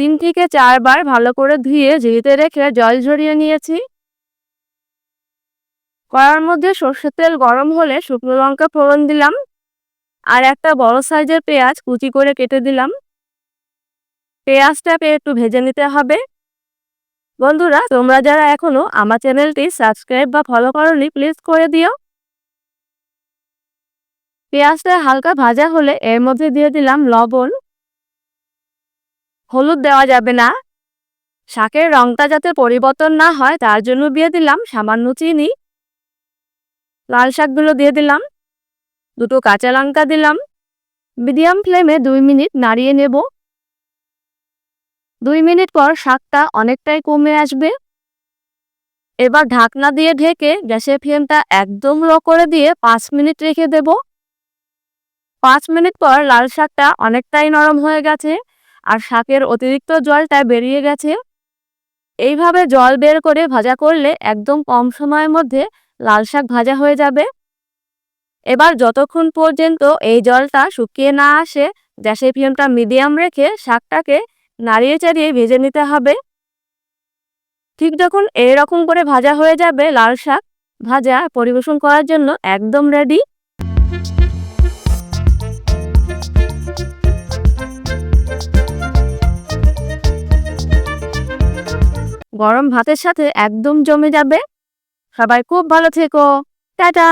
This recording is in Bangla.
তিন থেকে চারবার ভালো করে ধুয়ে ঝিরিতে রেখে জল ঝরিয়ে নিয়েছি। কড়ার মধ্যে সর্ষের তেল গরম হলে শুকনো লঙ্কা ফোড়ন দিলাম আর একটা বড় সাইজের পেঁয়াজ কুচি করে কেটে দিলাম। পেঁয়াজটাকে একটু ভেজে নিতে হবে। বন্ধুরা, তোমরা যারা এখনও আমার চ্যানেলটি সাবস্ক্রাইব বা ফলো করনি, প্লিজ করে দিও। পেঁয়াজটা হালকা ভাজা হলে এর মধ্যে দিয়ে দিলাম লবণ। হলুদ দেওয়া যাবে না। শাকের রংটা যাতে পরিবর্তন না হয়, তার জন্য দিয়ে দিলাম সামান্য চিনি। লাল শাকগুলো দিয়ে দিলাম। দুটো কাঁচা লঙ্কা দিলাম। মিডিয়াম ফ্লেমে দুই মিনিট নাড়িয়ে নেব। দুই মিনিট পর শাকটা অনেকটাই কমে আসবে। এবার ঢাকনা দিয়ে ঢেকে গ্যাসের ফ্লেমটা একদম লো করে দিয়ে পাঁচ মিনিট রেখে দেব। পাঁচ মিনিট পর লাল শাকটা অনেকটাই নরম হয়ে গেছে। আর শাকের অতিরিক্ত জলটা বেরিয়ে গেছে। এইভাবে জল বের করে ভাজা করলে একদম কম সময়ের মধ্যে লাল শাক ভাজা হয়ে যাবে। এবার যতক্ষণ পর্যন্ত এই জলটা শুকিয়ে না আসে, গ্যাসের ফ্লেমটা মিডিয়াম রেখে শাকটাকে নাড়িয়ে চাড়িয়ে ভেজে নিতে হবে। ঠিক যখন এরকম করে ভাজা হয়ে যাবে লাল শাক, ভাজা পরিবেশন করার জন্য একদম রেডি গরম ভাতের সাথে একদম জমে যাবে। সবাই খুব ভালো থেকো। টাটা।